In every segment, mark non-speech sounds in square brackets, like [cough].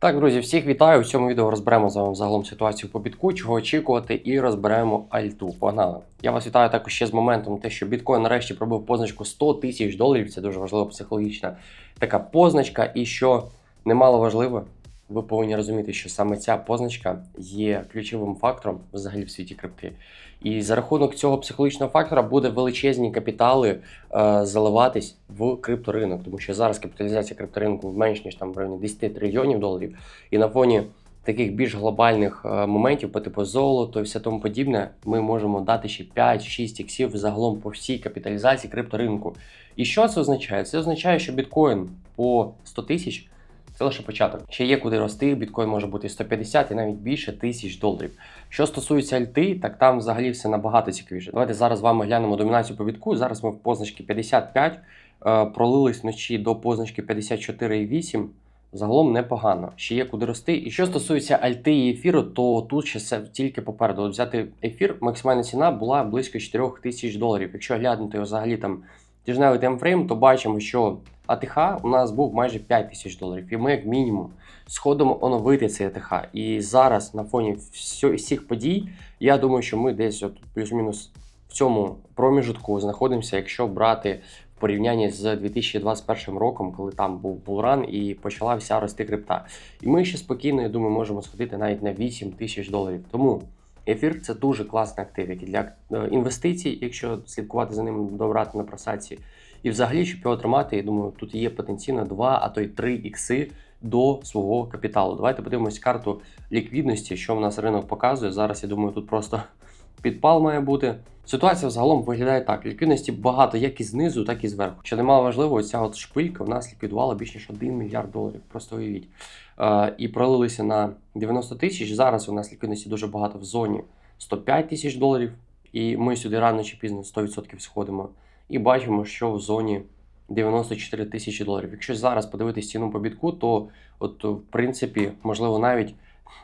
Так, друзі, всіх вітаю. У цьому відео розберемо з вами загалом ситуацію по бітку, чого очікувати, і розберемо альту. Погнали. Я вас вітаю також ще з моментом, те, що біткоін нарешті пробив позначку 100 тисяч доларів. Це дуже важлива психологічна така позначка. І що немало важливо, ви повинні розуміти, що саме ця позначка є ключовим фактором взагалі в світі крипти. І за рахунок цього психологічного фактора буде величезні капітали е, заливатись в крипторинок, тому що зараз капіталізація крипторинку менш ніж там в районі 10 трильйонів доларів. І на фоні таких більш глобальних е, моментів, по типу золото і все тому подібне, ми можемо дати ще 5-6 іксів загалом по всій капіталізації крипторинку. І що це означає? Це означає, що біткоін по 100 тисяч. Це лише початок. Ще є куди рости. Біткоін може бути 150 і навіть більше тисяч доларів. Що стосується альти, так там взагалі все набагато цікавіше. Давайте зараз з вами глянемо домінацію по бітку. Зараз ми в позначці 55, е, пролились вночі до позначки 54,8. Загалом непогано. Ще є куди рости. І що стосується альти і ефіру, то тут ще все тільки попереду. От взяти ефір, максимальна ціна була близько 4 тисяч доларів. Якщо глянути взагалі там тижневий таймфрейм, то бачимо, що АТХ у нас був майже 5 тисяч доларів. І ми, як мінімум, сходимо оновити цей АТХ. І зараз на фоні всіх подій, я думаю, що ми десь от плюс-мінус в цьому проміжутку знаходимося, якщо брати в порівнянні з 2021 роком, коли там був булран і почала вся рости крипта. І ми ще спокійно, я думаю, можемо сходити навіть на 8 тисяч доларів. Тому ефір це дуже класний актив, як для е, інвестицій, якщо слідкувати за ним, добрати на просаці. І взагалі, щоб його тримати, я думаю, тут є потенційно 2, а то й 3 ікси до свого капіталу. Давайте подивимось карту ліквідності, що в нас ринок показує. Зараз я думаю, тут просто [laughs] підпал має бути. Ситуація взагалом виглядає так: ліквідності багато як і знизу, так і зверху. Що немало важливо, ця от шпилька в нас ліквідувала більш ніж 1 мільярд доларів. Просто уявіть. Е, і пролилися на 90 тисяч. Зараз у нас ліквідності дуже багато в зоні 105 тисяч доларів. І ми сюди рано чи пізно 100% сходимо. І бачимо, що в зоні 94 тисячі доларів. Якщо зараз подивитись ціну по бітку, то от в принципі, можливо, навіть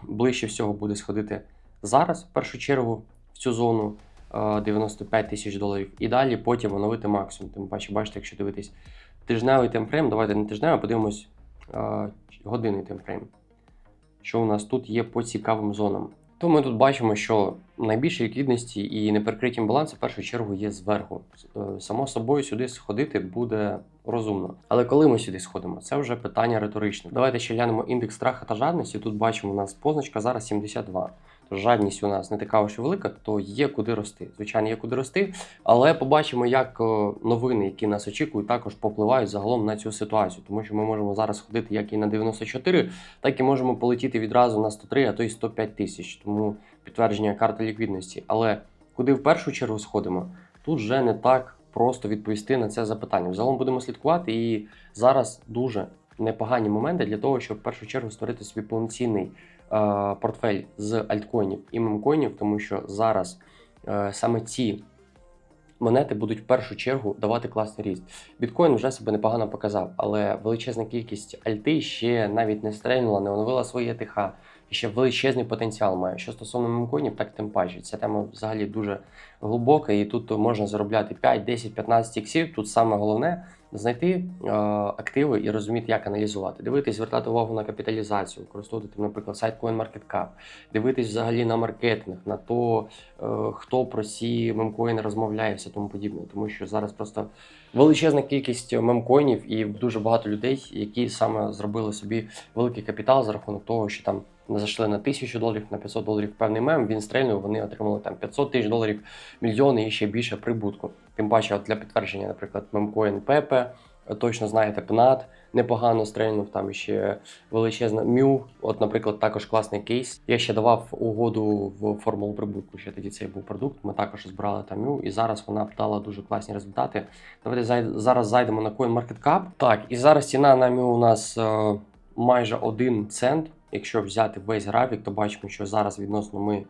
ближче всього буде сходити зараз, в першу чергу, в цю зону е, 95 тисяч доларів. І далі потім оновити максимум. Тим паче, бачите, якщо дивитись тижневий таймфрейм, давайте не тижневий, подивимось е, годинний таймфрейм. Що у нас тут є по цікавим зонам. То ми тут бачимо, що найбільші ліквідності і неприкриті баланси в першу чергу є зверху. Е, Само собою сюди сходити буде розумно. Але коли ми сюди сходимо, це вже питання риторичне. Давайте ще глянемо індекс страха та жадності. Тут бачимо, у нас позначка зараз 72. Жадність у нас не така уж велика, то є куди рости. Звичайно, є куди рости, але побачимо, як е, новини, які нас очікують, також попливають загалом на цю ситуацію, тому що ми можемо зараз ходити як і на 94, так і можемо полетіти відразу на 103, а то й 105 тисяч. Тому підтвердження карти ліквідності. Але куди в першу чергу сходимо, тут вже не так просто відповісти на це запитання. Взагалом будемо слідкувати, і зараз дуже непогані моменти для того, щоб в першу чергу створити собі повноцінний портфель з альткоїнів і мемкоїнів, тому що зараз е, саме ці монети будуть в першу чергу давати класний ріст. Біткоін вже себе непогано показав, але величезна кількість альти ще навіть не стрельнула, не оновила свої ЕТХ. І ще величезний потенціал має. Що стосовно мемкоїнів, так тим паче. Ця тема взагалі дуже глибока, і тут можна заробляти 5, 10, 15 іксів. Тут саме головне знайти е, активи і розуміти, як аналізувати. Дивитись, звертати увагу на капіталізацію, використовувати, наприклад, сайт CoinMarketCap, дивитись взагалі на маркетинг, на то, е, хто про ці мемкоїни розмовляє, все тому подібне. Тому що зараз просто величезна кількість мемкоїнів і дуже багато людей, які саме зробили собі великий капітал за рахунок того, що там зайшли на тисячу доларів, на 500 доларів певний мем, він стрельнув, вони отримали там 500 тисяч доларів, мільйони і ще більше прибутку. Тим паче, от для підтвердження, наприклад, мемкоін Пепе, точно знаєте, ПНАТ непогано стрельнув, там ще величезна Мю. От, наприклад, також класний кейс. Я ще давав угоду в формулу прибутку. Ще тоді цей був продукт. Ми також збирали там Мю, і зараз вона дала дуже класні результати. Давайте зараз зайдемо на CoinMarketCap. Так, і зараз ціна на Мю у нас е, майже 1 цент. Якщо взяти весь графік, то бачимо, що зараз відносно ми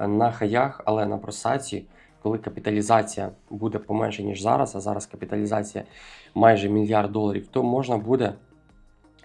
е, на хаях, але на просаці, коли капіталізація буде поменше, ніж зараз, а зараз капіталізація майже мільярд доларів, то можна буде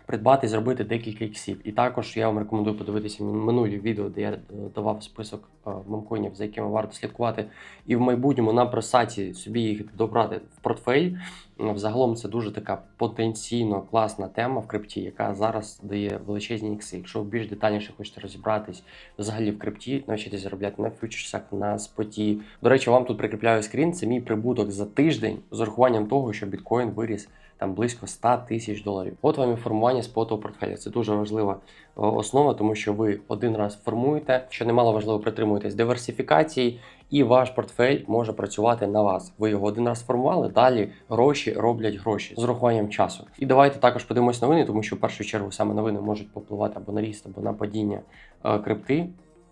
придбати зробити декілька іксів. І також я вам рекомендую подивитися минулі відео, де я е, давав список е, мемкоїнів, за якими варто слідкувати, і в майбутньому на просаті собі їх добрати в портфель. Взагалом це дуже така потенційно класна тема в крипті, яка зараз дає величезні ікси. Якщо ви більш детальніше хочете розібратись взагалі в крипті, навчитись заробляти на фьючерсах, на споті. До речі, вам тут прикріпляю скрін. Це мій прибуток за тиждень з урахуванням того, що біткоін виріс там близько 100 тисяч доларів. От вам і формування спотового портфеля. Це дуже важлива е, основа, тому що ви один раз формуєте, що немало важливо притримуєтесь диверсифікації, і ваш портфель може працювати на вас. Ви його один раз сформували, далі гроші роблять гроші з урахуванням часу. І давайте також подивимось новини, тому що в першу чергу саме новини можуть попливати або на ріст, або на падіння е, крипти.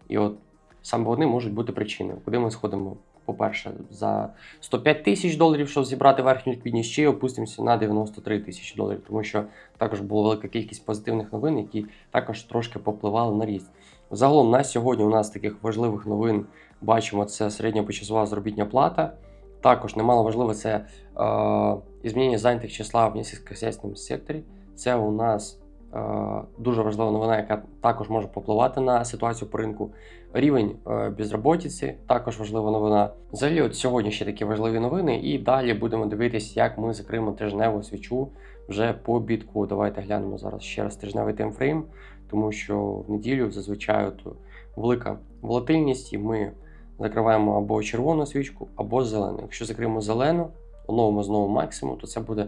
І от саме вони можуть бути причиною, куди ми сходимо. По-перше, за 105 тисяч доларів, щоб зібрати верхню ліквідність, ще опустимося на 93 тисячі доларів, тому що також була велика кількість позитивних новин, які також трошки попливали на ріст. Загалом на сьогодні у нас таких важливих новин бачимо це середньопочасова заробітня плата. Також немало важливо це е, змінення зайнятих числа в сільськохозяйственному секторі. Це у нас дуже важлива новина, яка також може попливати на ситуацію по ринку. Рівень е, безробітниці також важлива новина. Взагалі, от сьогодні ще такі важливі новини, і далі будемо дивитися, як ми закриємо тижневу свічу вже по бітку. Давайте глянемо зараз ще раз тижневий таймфрейм, тому що в неділю зазвичай от велика волатильність, і ми закриваємо або червону свічку, або зелену. Якщо закриємо зелену, оновимо знову максимум, то це буде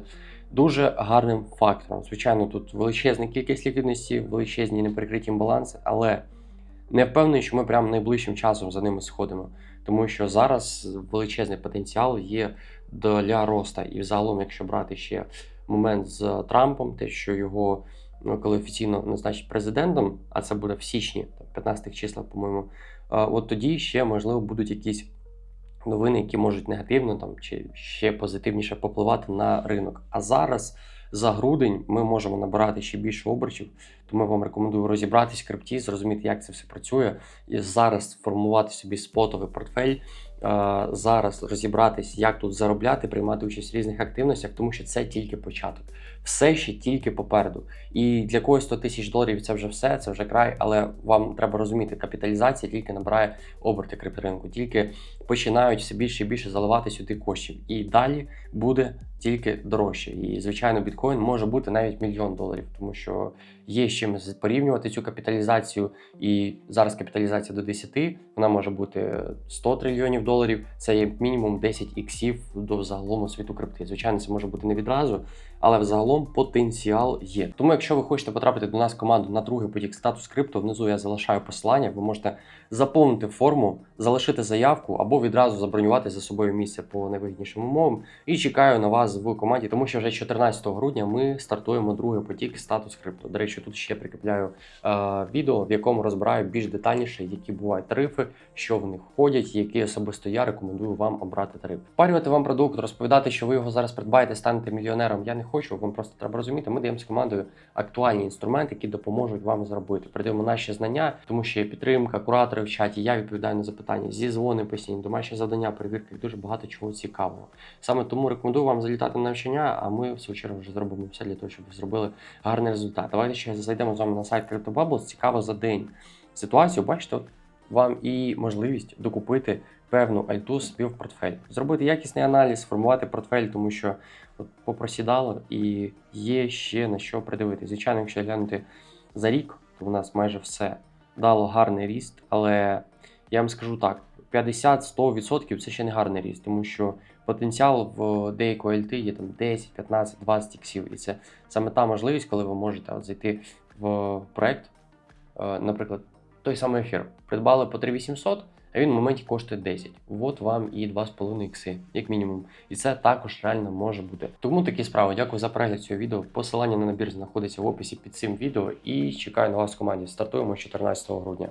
дуже гарним фактором. Звичайно, тут величезна кількість ліквідності, величезні неприкриті баланси, але не впевнений, що ми прямо найближчим часом за ними сходимо. Тому що зараз величезний потенціал є для роста. І взагалом, якщо брати ще момент з Трампом, те, що його ну, коли офіційно назначить президентом, а це буде в січні, там, 15 числа, по-моєму, от тоді ще можливо будуть якісь новини, які можуть негативно там чи ще позитивніше попливати на ринок. А зараз за грудень ми можемо набирати ще більше обертів, тому я вам рекомендую розібратись в крипті, зрозуміти, як це все працює, і зараз формувати собі спотовий портфель. Зараз розібратись, як тут заробляти, приймати участь в різних активностях, тому що це тільки початок, все ще тільки попереду. І для когось 100 тисяч доларів це вже все, це вже край. Але вам треба розуміти, капіталізація тільки набирає оберти крипторинку, тільки починають все більше і більше заливати сюди коштів. І далі буде тільки дорожче. І звичайно, біткоін може бути навіть мільйон доларів, тому що є з чим порівнювати цю капіталізацію. І зараз капіталізація до 10, вона може бути 100 трильйонів доларів. Це є мінімум 10 іксів до загалом світу крипти. Звичайно, це може бути не відразу, але взагалом потенціал є. Тому, якщо ви хочете потрапити до нас в команду на другий потік статус крипто, внизу я залишаю посилання. Ви можете заповнити форму, залишити заявку або відразу забронювати за собою місце по найвигіднішим умовам. І чекаю на вас в команді, тому що вже 14 грудня ми стартуємо другий потік статус крипто. До речі, тут ще прикріпляю е, відео, в якому розбираю більш детальніше, які бувають тарифи, що в них входять, які особисто я рекомендую вам обрати тариф. Впарювати вам продукт, розповідати, що ви його зараз придбаєте, станете мільйонером. Я не хочу. Вам просто треба розуміти. Ми даємо з командою актуальні інструменти, які допоможуть вам зробити. Передаємо наші знання, тому що є підтримка, куратори в чаті. Я відповідаю на запитання, зі дзвони постійні, домашні завдання, перевірки, дуже багато чого цікавого. Саме тому рекомендую вам залітати на навчання, а ми в свою чергу вже зробимо все для того, щоб зробили гарний результат. Давайте ще зайдемо з вами на сайт CryptoBubbles. Цікаво за день ситуацію. Бачите, вам і можливість докупити певну альту собі в портфель, зробити якісний аналіз, сформувати портфель, тому що от попросідало і є ще на що придивитися. Звичайно, якщо глянути за рік, то в нас майже все дало гарний ріст, але я вам скажу так: 50-100% це ще не гарний ріст, тому що потенціал в деякої альти є там 10, 15, 20 іксів. І це саме та можливість, коли ви можете от зайти в проект, е, наприклад, той самий ефір. Придбали по 3800, а він в моменті коштує 10. От вам і 2,5 ікси, як мінімум. І це також реально може бути. Тому такі справи. Дякую за перегляд цього відео. Посилання на набір знаходиться в описі під цим відео і чекаю на вас в команді. Стартуємо 14 грудня.